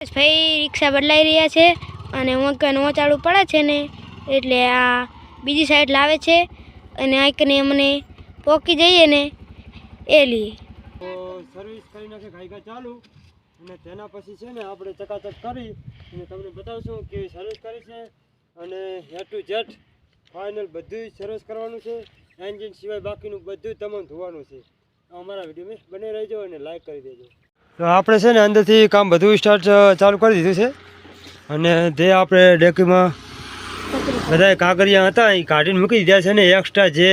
ભાઈ રિક્ષા બદલાઈ રહ્યા છે અને હું નો ચાલુ પડે છે ને, એટલે આ બીજી સાઈડ લાવે છે અને આ કને અમને પોકી જઈએ ને, એ લઈએ સર્વિસ કરી નાખે ગાયકા ચાલુ અને તેના પછી છે ને આપણે ચકાચક કરી અને તમને બતાવશું કે સર્વિસ કરી છે અને હે ટુ જેટ ફાઇનલ બધું સર્વિસ કરવાનું છે. એન્જિન સિવાય બાકીનું બધું તમામ ધોવાનું છે. અમારા વીડિયો બને રહેજો અને લાઈક કરી દેજો. આપણે છે ને અંદરથી કામ બધું સ્ટાર્ટ ચાલુ કરી દીધું છે. અને જે આપણે ડેકીમાં બધા કાંકરિયા હતા, એ કાઢીને મૂકી દીધા છે ને એક્સ્ટ્રા જે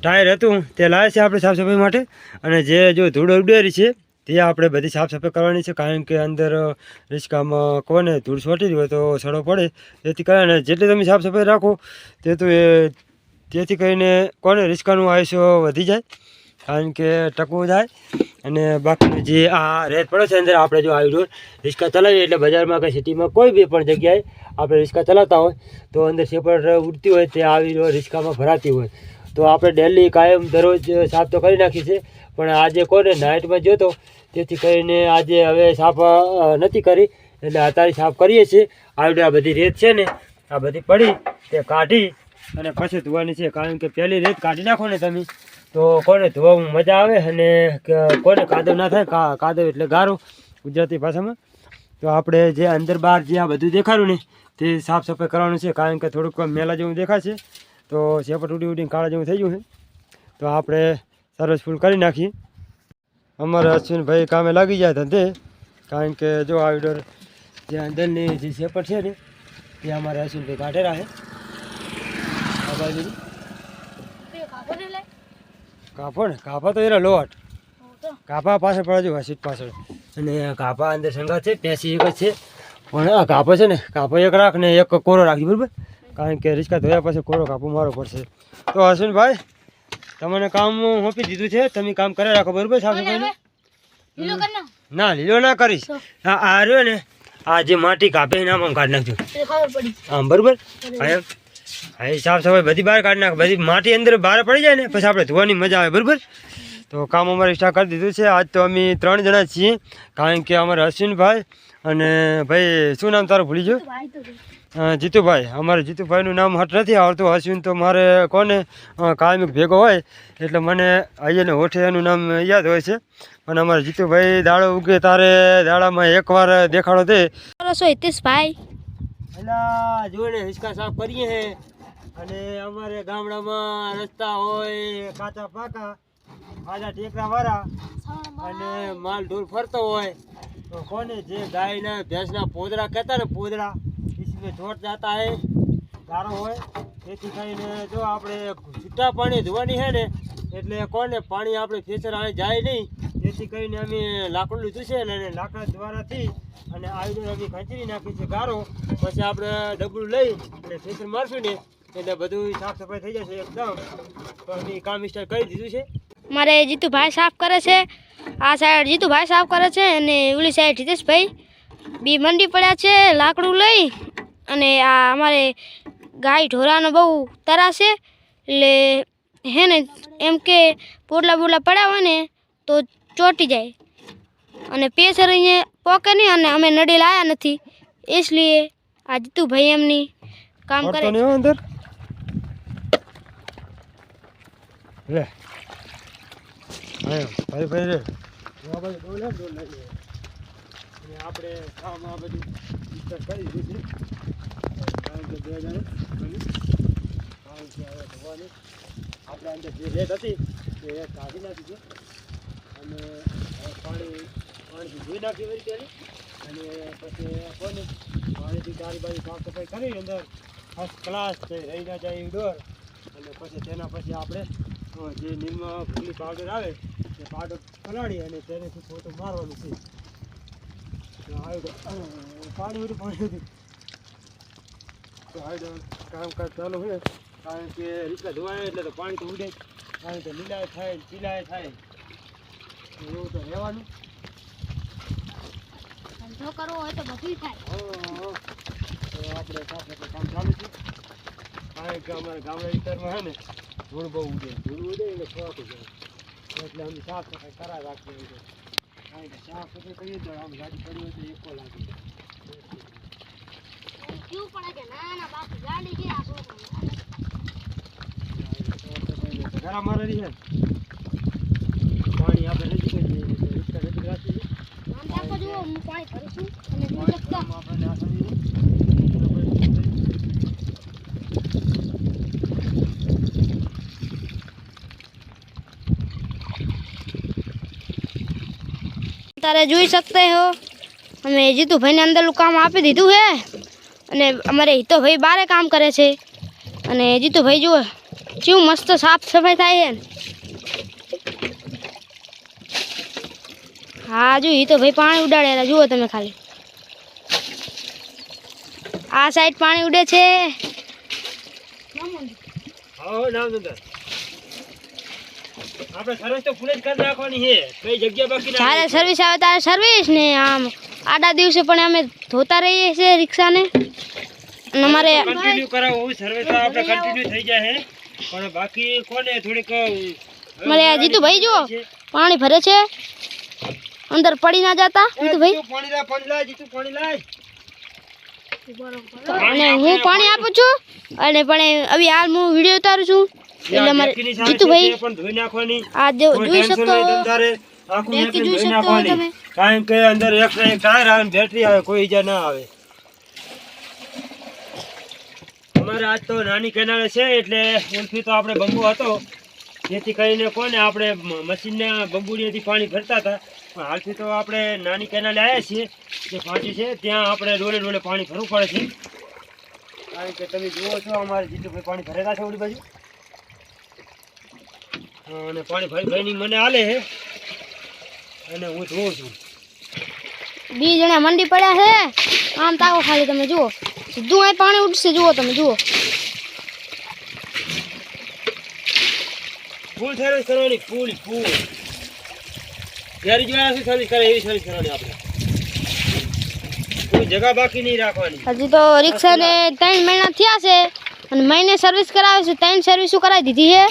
ટાયર હતું, તે લાવે છે આપણે સાફસફાઈ માટે. અને જે જો ધૂળ ઉડેરી છે, તે આપણે બધી સાફસફાઈ કરવાની છે, કારણ કે અંદર રિસ્કામાં કોને ધૂળ છોટી હોય તો સડો પડે. તેથી કરીને જેટલી તમે સાફ સફાઈ રાખો, તે તો એ, તેથી કરીને કોને રિસ્કાનું આયુષ્ય વધી જાય, કારણ કે ટકવું જાય. અને બાકી જે આ રેત પડે છે અંદર આપણે જો આવી રોડ, રિક્ષા ચલાવીએ એટલે બજારમાં કે સિટીમાં કોઈ બી પણ જગ્યાએ આપણે રિક્ષા ચલાવતા હોય, તો અંદર સેપર ઉડતી હોય તે આવી રોડ રિક્ષામાં ભરાતી હોય. તો આપણે ડેલી કાયમ દરરોજ સાફ તો કરી નાખી છે, પણ આજે કોને નાઇટમાં જોતો તેથી કરીને આજે હવે સાફ નથી કરી, એટલે અત્યારે સાફ કરીએ છીએ. આવી આ બધી રેત છે ને, આ બધી પડી, તે કાઢી અને પછી ધોવાની છે. કારણ કે પહેલી રેત કાઢી નાખો ને તમે તો કોને ધોવામાં મજા આવે અને કોને કાદવ ના થાય કાદવ એટલે ગારો ગુજરાતી ભાષામાં. તો આપણે જે અંદર બહાર જે આ બધું દેખાડું ને, તે સાફ સફાઈ કરવાનું છે, કારણ કે થોડુંક મેલા જેવું દેખાશે. તો સેપટ ઉડી ઉડીને કાળા જેવું થઈ ગયું છે. તો આપણે સરસ ફૂલ કરી નાખીએ. અમારા અશ્વિનભાઈ કામે લાગી જાય ધંધે, કારણ કે જો આ વિડોર જે અંદરની જે સેપટ છે ને, તે અમારા અશ્વિનભાઈ કાઢેલા છે. આ બાજુની કાપો ને કાપા તો એના લોટ. કાપા પાછળ પડજો સીટ પાછળ અને કાપા અંદર સંગાત છે પેસી એક જ છે. પણ આ કાપો છે ને કાપો એક રાખ ને એક કોરો રાખજો બરાબર? કારણ કે રિક્ષા ધોયા પછી કોરો કાપો મારો પડશે. તો હસનભાઈ તમને કામ સોંપી દીધું છે તમે કામ કરે રાખો બરાબર સાફ સફાઈ ના. લીલો ના કરીશ. આ રહ્યો ને આ જે માટી કાપે એના આમ કાઢી નાખજો. આમ બરાબર? એમ. હા સાફ સફાઈ બધી બહાર કાઢી નાખ. બધી માટી અંદર બહાર પડી જાય ને પછી આપણે ધોવાની મજા આવે બરાબર? તો કામ અમારે સ્ટાર્ટ કરી દીધું છે. આજ તો અમે ત્રણ જણા છીએ કારણ કે અમારા અશ્વિનભાઈ અને ભાઈ શું નામ તારું ભૂલી ગયો? જીતુભાઈ. અમારે જીતુભાઈનું નામ હટ નથી આવડતું અશ્વિન તો મારે કોને કાયમિક ભેગો હોય એટલે મને અહીંયા હોઠે એનું નામ યાદ હોય છે. પણ અમારે જીતુભાઈ દાડો ઉગે તારે દાડામાં એકવાર દેખાડો દે હિતેશભાઈ? એટલે જોઈને હિંચકા સાફ કરીએ હે. અને અમારે ગામડામાં રસ્તા હોય, કાચા પાકા આજા ટેકરા વાળા અને માલ ઢોર ફરતો હોય, તો કોને જે ગાયના ભેંસના પોદરા કહેતા ને પોદરા ઈસમે ઢોર જાતા હે. ગારો હોય તેથી કરીને જો આપણે છૂટા પાણી ધોવાની છે ને, એટલે કોને પાણી આપણે ખેતર આવે જાય નહીં. તેથી કરીને અમે લાકડું લીધું છે અને લાકડા દ્વારાથી અને આવી અમે ખંચરી નાખી છે ગારો. પછી આપણે ડબલું લઈ અને ખેતર મારશું ને, એટલે બધું સાફ સફાઈ થઈ જશે એકદમ. તો અમે કામ સ્ટાર્ટ કરી દીધું છે. મારે જીતુભાઈ સાફ કરે છે. આ સાઈડ જીતુભાઈ સાફ કરે છે અને ઓલી સાઈડ હિતેશભાઈ બી મંડી પડ્યા છે લાકડું લઈ અને આ અમારે ગાય ઢોરાનો બહુ તરાશે એટલે હે ને એમ કે પોટલા બોટલા પડાવે ને તો ચોટી જાય. અને પેસર અહીંયા પોકે નહીં અને અમે નડી લાયા નથી. એટલે આ જીતુભાઈ એમની કામ કરે અંદર? આપણે કામ આ બધું કરી દીધું કારણ કે બે જણ આપણે અંદર જે રેત હતી એ રેત કાઢી નાખી છે અને પાણી પાણીથી ધોઈ નાખી પહેલી અને પછી પાણીથી ચારી બાજુ સાફ સફાઈ કરી અંદર ફર્સ્ટ ક્લાસ છે રહી જાય ડોર અને પછી તેના પછી આપણે જે નિમ ફૂલી પાવડર આવે તે પાવડર પલાળી અને તેનાથી ફોટો મારવાનું છે પાણી બધું પાણી રીતે કામકાજ ચાલુ હોય કારણ કે રીતના ધોવાય એટલે તો પાણી તો ઉડે. કારણ કે લીલાય થાય પીલાય થાય. એવું તો રહેવાનું. ધંધો કરવો હોય તો બધું થાય. તો આપણે સાફ સફાઈ કામ ચાલુ છે. કારણ કે અમારા ગામડા વિસ્તારમાં છે ને ધૂળ બહુ ઉડે. ધૂળ ઉડે એટલે ખોરાક જાય એટલે અમે સાફ સફાઈ કરા રાખીએ કારણ કે સાફ સફાઈ કરીએ તો આમ ગાડી હોય તો એકો લાગે. ઘરા મારેલી છે પાણી આપણે નજીક જ છે, રિક્ષા નજીક રાખી છે. પાણી આપણે આ સમજીને. તારે જોઈ શકતે હો. અમે જીતુભાઈને અંદરનું કામ આપી દીધું છે અને અમારે હિતોભાઈ બારે કામ કરે છે અને જીતુભાઈ જુઓ, કેવું મસ્ત સાફ સફાઈ થાય છે. હા, જો હિતોભાઈ પાણી ઉડાડેલા જુઓ તમે ખાલી આ સાઈડ પાણી ઉડે છે. આપણે સર્વિસ તો ફૂલ જ કરી નાખવાની છે. કઈ જગ્યા બાકી જ્યારે સર્વિસ આવે ત્યારે સર્વિસ ને આમ આડા દિવસે પણ અમે ધોતા રહીએ છીએ રિક્ષાને. અમારે કન્ટિન્યુ કરાવો સર્વિસ આપણે કન્ટિન્યુ થઈ જાય છે. પણ બાકી કોને થોડીક મારે જીતુભાઈ જો પાણી ભરે છે. અંદર પડી ના જતા જીતુભાઈ. જીતુ, પાણી લાય પાણી લાય જીતુ પાણી લાય. અને હું પાણી આપું છું. અને પણ હવે હાલ હું વીડિયો ઉતારું છું. એટલે અમારે જીતુભાઈ પણ ધોઈ નાખવાની. આ જો જોઈ શકો આખું નેકી જોઈ ધોઈ શકતો હો નાખવાની. તમે. કારણ કે અંદર extra એક ટાયર આવે બેટરી આવે કોઈ ઈજા ના આવે. અમારે આજ તો નાની કેનાલ છે એટલે ઉલથી તો આપણે બંબુ હતો. જેથી કરીને કોને આપણે મશીનના બંબુડીએથી પાણી ભરતા હતા. પણ હાલથી તો આપણે નાની કેનાલે આવ્યા છીએ જે પાછી છે ત્યાં આપણે ડોલે ડોલે પાણી ભરવું પડે છે. કારણ કે તમે જુઓ છો અમારે જીતુભાઈ પાણી ભરેલા છે ઓલી બાજુ. અને પાણી ભાઈ ભરીને મને આલે છે અને હું જોઉં છું. બી જણા મંડી પડ્યા છે આમ તાવો ખાલી તમે જુઓ. સીધું અહીં પાણી ઉઠશે જુઓ તમે જુઓ. ફૂલ સર્વિસ કરવાની ફૂલ ફૂલ જ્યારે જોયા છે સર્વિસ કરે એવી સર્વિસ કરવાની આપણે. કોઈ જગા બાકી નહીં રાખવાની. હજી તો રિક્ષાને ત્રણ મહિના થયા છે. અને મહિને સર્વિસ કરાવે છે ત્રણ સર્વિસો કરાવી દીધી છે.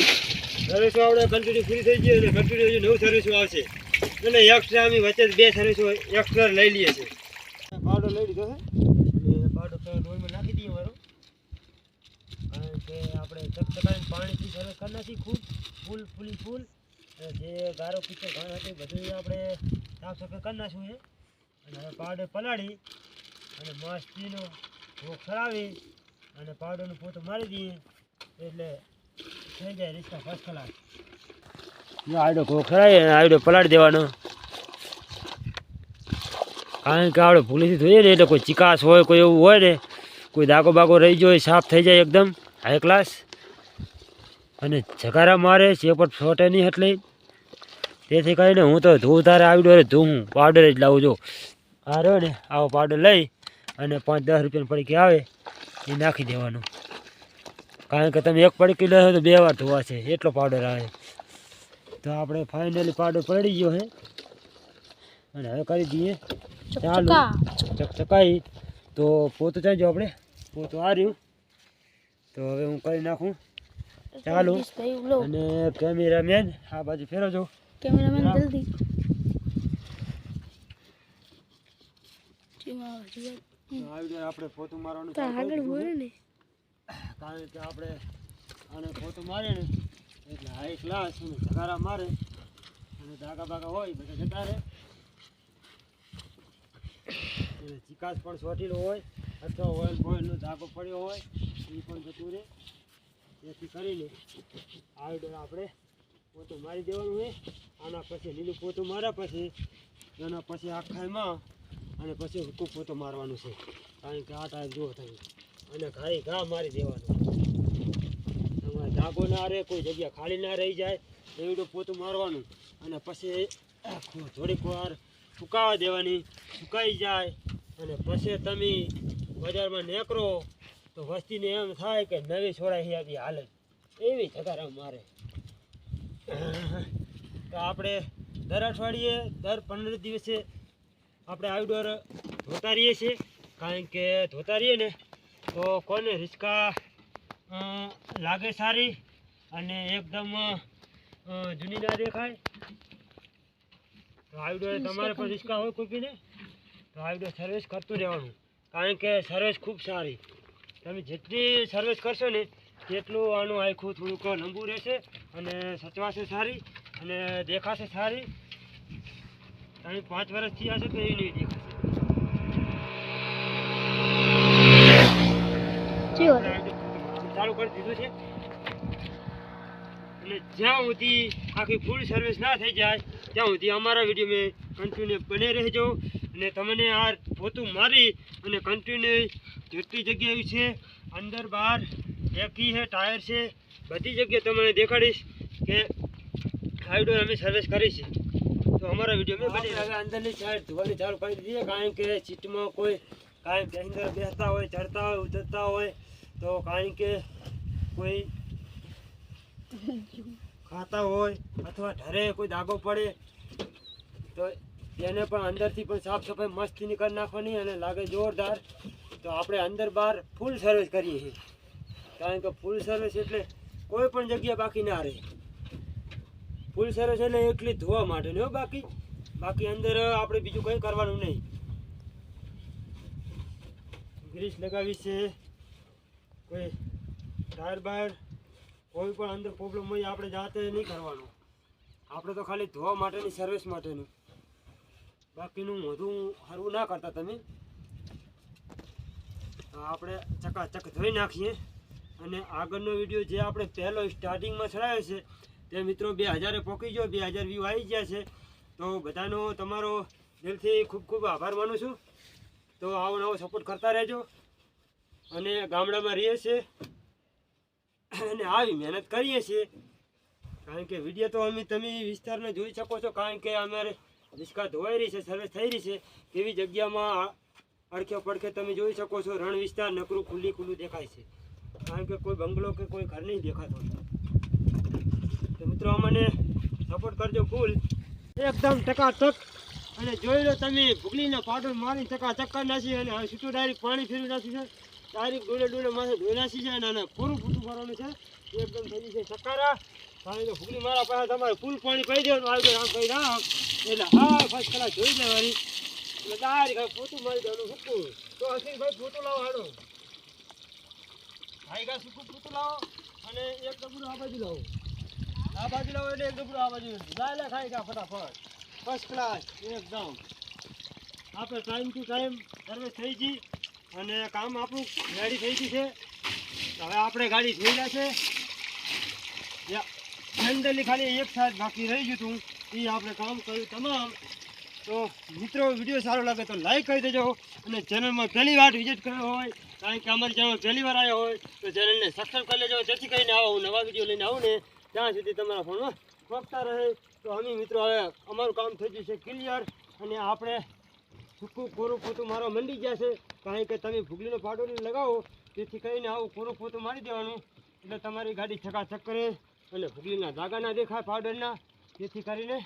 સર્વિસો આપણે કન્ટિન્યુ પૂરી થઈ ગઈ અને કન્ટિન્યુ હજી નવું સર્વિસો આવશે. અને એક્સ્ટ્રા અમે વચ્ચે બે સર્વિસો એક્સ્ટ્રા લઈ લઈએ છીએ પાડો લઈ લીધો છે. અને તો ડોલમાં નાખી દઈએ મારો. કારણ કે આપણે ચકચકાઈને પાણીથી સર્વિસ કરી નાખી ખૂબ ફૂલ ફૂલી ફૂલ. અને જે ગારો કીચડ ઘણ હતી બધું આપણે સાફ સફાઈ કરી નાખ્યું છે અને હવે પાવડર પલાળી અને મસ્તીનો ભૂખ ખરાવી અને પાવડરનું પોતું મારી દઈએ. એટલે થઈ જાય રિક્ષા પલાળી દેવાનો. કારણ કે આપણે ભૂલીથી જોઈએ ને, એટલે કોઈ ચિકાસ હોય, કોઈ એવું હોય ને, કોઈ દાગો બાગો રહી જાય સાફ થઈ જાય એકદમ હાઈ ક્લાસ અને જગારા મારે છે, પણ છોટે નહીં એટલે. તેથી કરીને હું તો ધૂ તારે આવડો રે ધૂ પાવડર જ લાવું છું. આ રહ્યો ને, આવો પાવડર લઈ અને પાંચ દસ રૂપિયાની પડીકી આવે, એ નાખી દેવાનું. કારણ કે તમે એક પડકી લો તો બે વાર ધોવાશે એટલો પાવડર આવે. તો આપણે ફાઇનલી પાવડર પડી ગયો છે. અને હવે કરી દઈએ. ચાલુ. ચકા. ચકચકાઈ તો પોતું ચાલજો આપણે. પોતું આ રહ્યું તો હવે હું કરી નાખું. ચાલુ. અને કેમેરામેન આ બાજુ ફેરવજો. કેમેરામેન હા. જલ્દી. આપણે પોતું મારવાનું. આગળ હોય ને. કારણ કે આપણે આને ખોટું મારે ને, એટલે હાઈ ક્લાસ અને ધગારા મારે. અને ધાગા બાગા હોય, બધા જતા રહે. અને ચિકાસ પણ સોટેલો હોય, અથવા ઓઇલ બોઇલનો ધાગો પડ્યો હોય એ પણ જતું રહે. જેથી કરીને આવડે આપણે પોતું મારી દેવાનું હોય આના પછી લીલું પોતું માર્યા પછી, એના પછી આખામાં અને પછી હૂકું પોતું મારવાનું છે. કારણ કે આ ટાઈમ જુઓ તમે. અને ઘાઈ ઘા મારી દેવાનું. તમારે ધાગો ના રહે, કોઈ જગ્યા ખાલી ના રહી જાય એવડું પોતું મારવાનું. અને પછી થોડીક વાર સુકાવા દેવાની, સુકાઈ જાય, અને પછી તમે બજારમાં નીકળો, તો વસ્તીને એમ થાય કે નવી છોડાઈ આવી હાલે. એવી જગારા મારે. તો આપણે દર અઠવાડિયે, દર પંદર દિવસે આપણે આઉટડોર ધોતા રહીએ છીએ. કારણ કે ધોતા રહીએ ને તો કોને રિસ્કા લાગે સારી અને એકદમ જૂની ના દેખાય? તો આઉટડોર તમારે પણ રિસ્કા હોય કોઈ તો આઉટડોર સર્વિસ કરતું રહેવાનું. કારણ કે સર્વિસ ખૂબ સારી. તમે જેટલી સર્વિસ કરશો ને તેટલું આનું આખું થોડુંક લંબુ રહેશે અને સચવાશે સારી અને દેખાશે સારી. તમે પાંચ વર્ષ થયા છે તો એ નહીં દેખાશે હતું ચાલુ કરી દીધું છે. અને જ્યાં સુધી આખી ફૂલ સર્વિસ ના થઈ જાય ત્યાં સુધી અમારા વીડિયો મેં કન્ટિન્યુ બને રહેજો. અને તમને આ પોતું મારી અને કન્ટિન્યુ જેટલી જગ્યા એવી છે અંદર બહાર એકી છે ટાયર છે બધી જગ્યાએ તમને દેખાડીશ કે હાઈડોર અમે સર્વિસ કરી છે. તો અમારા વીડિયો મેં બની હવે અંદરની સાઈડ ધોવાની ચાલુ કરી દીધી કારણ કે સીટમાં કોઈ કાંઈ અંદર બેસતા હોય ચડતા હોય ઉતરતા હોય તો કારણ કે કોઈ ખાતા હોય અથવા ઢરે કોઈ દાગો પડે, તો એને પણ અંદરથી પણ સાફ સફાઈ મસ્તીની કરી નાખવાની અને લાગે જોરદાર. તો આપણે અંદર બહાર ફૂલ સર્વિસ કરીએ છીએ. કારણ કે ફૂલ સર્વિસ એટલે કોઈ પણ જગ્યા બાકી ના રહે. ફૂલ સર્વિસ એટલે એકલી ધોવા માટે હો બાકી. બાકી અંદર આપણે બીજું કંઈ કરવાનું નહીં. ગ્રીસ લગાવી છે કોઈ ટાયર બાયર કોઈ પણ અંદર પ્રોબ્લેમ હોય, આપણે જાતે નહીં કરવાનું. આપણે તો ખાલી ધોવા માટેની સર્વિસ માટેનું. બાકીનું વધુ હરવું ના કરતા તમે. આપણે ચકાચક ધોઈ નાખીએ અને આગળનો વીડિયો જે આપણે પહેલો સ્ટાર્ટિંગમાં ચડાવ્યો છે, તે મિત્રો બે હજારે પહોંચી ગયો, બે હજાર વ્યૂ આવી ગયા છે. તો બધાનો તમારો દિલથી ખૂબ ખૂબ આભાર માનું છું. તો આવો નવો સપોર્ટ કરતા રહેજો. અને ગામડામાં રહીએ છીએ. અને આવી મહેનત કરીએ છીએ. કારણ કે વીડિયો તો અમે તમે વિસ્તારને જોઈ શકો છો. કારણ કે અમારે વિસ્કા ધોવાઈ રહી છે સર્વિસ થઈ રહી છે. તેવી જગ્યામાં અડખે પડખે તમે જોઈ શકો છો, રણ વિસ્તાર નકરું ખુલ્લી ખુલ્લું દેખાય છે. કારણ કે કોઈ બંગલો કે કોઈ ઘર નહીં દેખાતો. તો મિત્રો, અમને સપોર્ટ કરજો ફૂલ એકદમ ટકાટક. અને જોઈ લો તમે, ભૂગલીને પાટો મારી ટકા ચક્કર નાખી અને હવે છૂટું ડાયરેક્ટ પાણી ફેરવી નાખ્યું છે. ડાયરેક્ટ ડોલે ડોલે માથે ડોલાસી છે અને પૂરું પૂરું ભરવાનું છે. એકદમ થઈ છે સકારા પાણી તો ભૂગલી મારા પાસે તમારે ફૂલ પાણી પાઈ દેવાનું. આવી આમ ભાઈ રામ એટલે હા, ફર્સ્ટ કલાક જોઈ લેવાની. એટલે ડાયરેક્ટ ફોટું મારી દેવાનું સૂકું તો હસીભાઈ ફોટો લાવો હાડો ભાઈ ગા સૂકું પોતું લાવો. અને એક ડબરું આ બાજુ લાવો. આ બાજુ લાવો એટલે એક ડબલું આ બાજુ લાય ખાઈ ગયા ફટાફટ. ફર્સ્ટ ક્લાસ એકદમ. આપણે ટાઈમ ટુ ટાઈમ સર્વિસ થઈ ગઈ. અને કામ આપણું રેડી થઈ ગયું છે. હવે આપણે ગાડી જોઈ લે છે. ખાલી એક સાઈડ બાકી રહી ગયું હતું. એ આપણે કામ કર્યું તમામ. તો મિત્રો, વીડિયો સારો લાગે તો લાઈક કરી દેજો અને ચેનલમાં પહેલી વાર વિઝિટ કર્યો હોય, કારણ કે અમારી ચેનલ પહેલી વાર આવ્યા હોય, તો ચેનલને સબસ્ક્રાઈબ કરી લેજો. જેથી કરીને આવો હું નવા વીડિયો લઈને આવું ને, ત્યાં સુધી તમારા ફોનમાં ફગતા રહે. તો અમે મિત્રો, હવે અમારું કામ થઈ ગયું છે ક્લિયર અને આપણે સૂકું કોરું પોતું મારો મંડી જશે. કારણ કે તમે ભૂગલીનો પાડો લગાવો, તેથી કરીને આવું કોરું પોતું મારી દેવાનું. એટલે તમારી ગાડી ચકાચક કરે અને ભૂગલીના ધાગા ના દેખાય પાવડરના. જેથી કરીને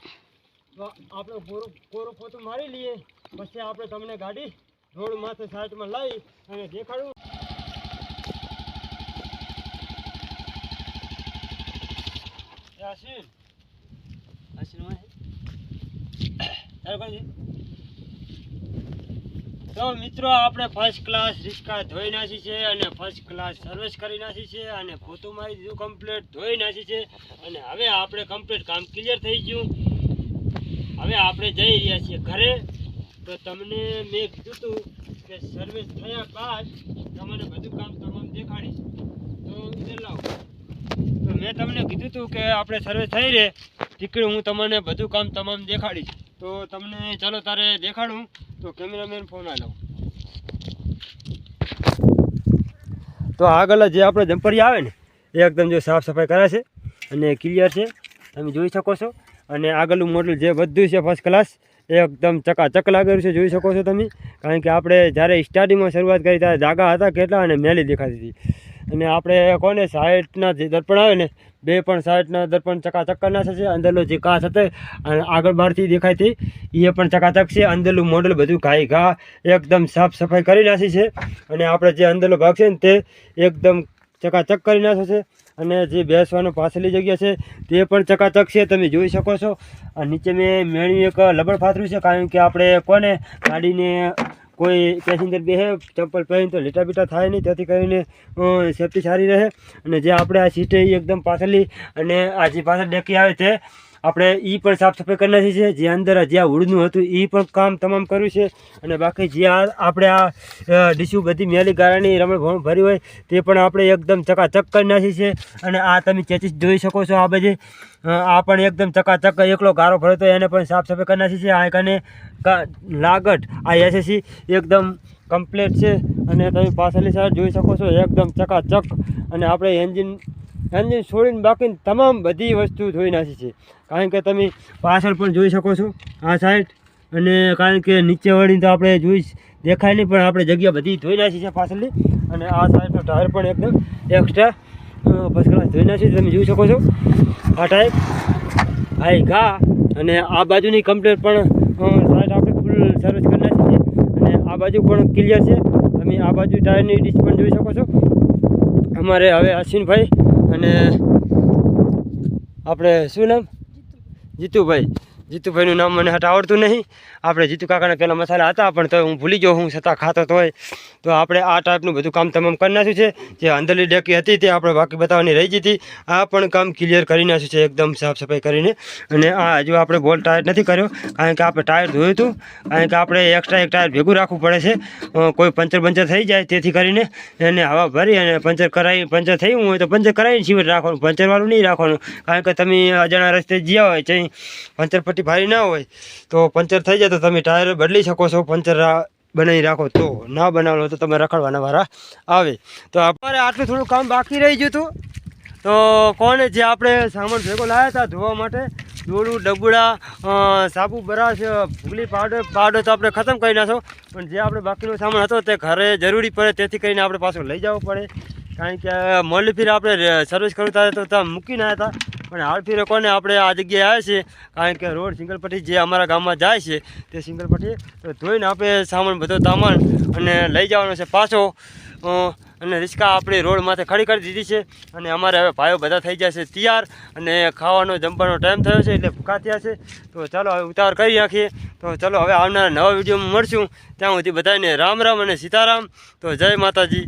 આપણે કોરું કોરું પોતું મારી લઈએ. પછી આપણે તમને ગાડી રોડ માથે સાઈડમાં લાવી અને દેખાડું. યાસીન યાસીન ચાલો કરી તો મિત્રો, આપણે ફર્સ્ટ ક્લાસ રિક્ષા ધોઈ નાખી છે અને ફર્સ્ટ ક્લાસ સર્વિસ કરી નાખી છે અને પોતું મારી દીધું કમ્પ્લીટ ધોઈ નાખી છે અને હવે આપણે કમ્પ્લીટ કામ ક્લિયર થઈ ગયું. હવે આપણે જઈ રહ્યા છીએ ઘરે. તો તમને મેં કીધું હતું કે સર્વિસ થયા બાદ તમને બધું કામ તમામ દેખાડીશ. તો લાવો. તો મેં તમને કીધું હતું કે આપણે સર્વિસ થઈ રહે. ટીકડી હું તમને બધું કામ તમામ દેખાડીશ. તો તમને, ચાલો તારે દેખાડું. તો કેમેરામેન ફોન આ લઉં તો આગળ જે આપણે જમ્પરી આવે ને, એ એકદમ જો સાફ સફાઈ કરે છે અને ક્લિયર છે. તમે જોઈ શકો છો. અને આગળનું મોડલ જે બધું છે ફર્સ્ટ ક્લાસ એ એકદમ ચકાચક લાગેલું છે. જોઈ શકો છો તમે. કારણ કે આપણે જ્યારે સ્ટાર્ટિંગમાં શરૂઆત કરી ત્યારે જાગા હતા કેટલા અને મેલી દેખાતી હતી. અને આપણે કોને સાઈડના જે દર્પણ આવે ને, બે પણ સાઈડના દર્પણ ચકાચક કરી નાખે છે અંદરનો જે કાચ હતો, અને આગળ બહારથી દેખાય હતી એ પણ ચકાચક છે. અંદરનું મોડલ બધું ઘાય ઘા, એકદમ સાફ સફાઈ કરી નાખી છે. અને આપણે જે અંદરનો ભાગ છે ને તે એકદમ ચકાચક કરી નાખે છે. અને જે બેસવાનો પાછલી જગ્યા છે, તે પણ ચકાચક છે. તમે જોઈ શકો છો. નીચે મેં મેળવી એક લબડ ફાથરું છે, કારણ કે આપણે કોને ગાડીને કોઈ પેસેન્જર બેસે ચંપલ પહેરીને તો લીટા બીટા થાય નહીં. તેથી કરીને સેફટી સારી રહે. અને જે આપણે આ સીટ એકદમ પાછળની અને આ જે પાછળ ડેકી આવે છે આપણે એ પણ સાફ સફાઈ કરી નાખી છે. જે અંદર જ્યાં ઉડનું હતું એ પણ કામ તમામ કર્યું છે. અને બાકી જે આપણે આ ડીશું બધી મેલી ગાળાની રમણ ભરી હોય તે પણ આપણે એકદમ ચકાચક કરી નાખી છે. અને આ તમે ચેચીસ જોઈ શકો છો આ બધી આ પણ એકદમ ચકાચક એકલો ગારો ભર્યો તો એને પણ સાફ સફાઈ કરી નાખી છે. આ કને લાગટ આ એસએસસી એકદમ કમ્પ્લીટ છે. અને તમે પાછળની સાઈડ જોઈ શકો છો, એકદમ ચકાચક. અને આપણે એન્જિન એન્જિન છોડીને બાકી તમામ બધી વસ્તુ ધોઈ નાખી છે. કારણ કે તમે પાછળ પણ જોઈ શકો છો આ સાઈડ અને કારણ કે નીચે વળીને તો આપણે જોઈ દેખાય નહીં, પણ આપણે જગ્યા બધી ધોઈ નાખી છે પાછળની. અને આ સાઈડનો ટાયર પણ એકદમ એક્સ્ટ્રા ફર્સ્ટ ક્લાસ ધોઈ નાખી તમે જોઈ શકો છો. આ ટાઈપ હાઈ ઘા, અને આ બાજુની કમ્પ્લેટ પણ સાઈડ આપણે ફૂલ સર્વિસ કરી નાખી છે. અને આ બાજુ પણ ક્લિયર છે. તમે આ બાજુ ટાયરની ડીશ પણ જોઈ શકો છો. અમારે હવે અશ્વિનભાઈ અને આપણે શું નામ? જીતુભાઈ. જીતુભાઈનું નામ મને હટ આવડતું નહીં. આપણે જીતુ કાકાના પહેલાં મસાલા હતા, પણ તો હું ભૂલી ગયો, હું છતાં ખાતો હોય. તો આપણે આ ટાઈપનું બધું કામ તમામ કરી નાખ્યું છે. જે અંદરની ડેકી હતી, તે આપણે બાકી બતાવવાની રહી જતી આ પણ કામ ક્લિયર કરી નાખ્યું છે, એકદમ સાફ સફાઈ કરીને. અને આ હજુ આપણે બોલ ટાયર નથી કર્યો, કારણ કે આપણે ટાયર ધોયું હતું. કારણ કે આપણે એક્સ્ટ્રા એક ટાયર ભેગું રાખવું પડે છે. કોઈ પંચર પંચર થઈ જાય તેથી કરીને એને હવા ભરી અને પંચર કરાવી પંચર થયું હોય તો પંચર કરાવીને સિવટ રાખવાનું, પંચરવાળું નહીં રાખવાનું. કારણ કે તમે અજાણા રસ્તે જ્યાં હોય, ત્યાં પંચર પટ્ટી ભારી ના હોય, તો પંચર થઈ જાય તો તમે ટાયર બદલી શકો છો, પંચર બનાવી રાખો. તો ના બનાવો તો તમે રખડવાના વારા આવે. તો અમારે આટલું થોડું કામ બાકી રહી ગયું હતું. તો કોને જે આપણે સામાન ભેગો લાવ્યા હતા ધોવા માટે દોડું ડબુડા સાબુ, બરાશ, ભૂગલી પાવડર પાવડર તો આપણે ખતમ કરી નાખો પણ જે આપણે બાકીનો સામાન હતો તે ઘરે જરૂરી પડે તેથી કરીને આપણે પાછું લઈ જવું પડે. કારણ કે મળી ફીર આપણે સર્વિસ કરવું ત્યારે તો ત્યાં મૂકી ના હતા. પણ હાલ ફીરે આપણે આ જગ્યાએ આવ્યા છીએ કારણ કે રોડ સિંગલપટ્ટી જે અમારા ગામમાં જાય છે તે સિંગલપટ્ટી, તો ધોઈને આપણે સામાન બધો સામાન અને લઈ જવાનો છે પાછો. અને રિસ્કા આપણી રોડ માથે ખડી કરી દીધી છે અને અમારે હવે ભાઈઓ બધા થઈ ગયા છે તૈયાર અને ખાવાનો, જમવાનો ટાઈમ થયો છે એટલે ભૂખા થયા છે. તો ચાલો હવે ઉતાવળ કરી નાખીએ. તો ચાલો હવે આવનારા નવા વિડીયોમાં મળશું. ત્યાં સુધી બધાને રામ રામ અને સીતારામ. તો જય માતાજી.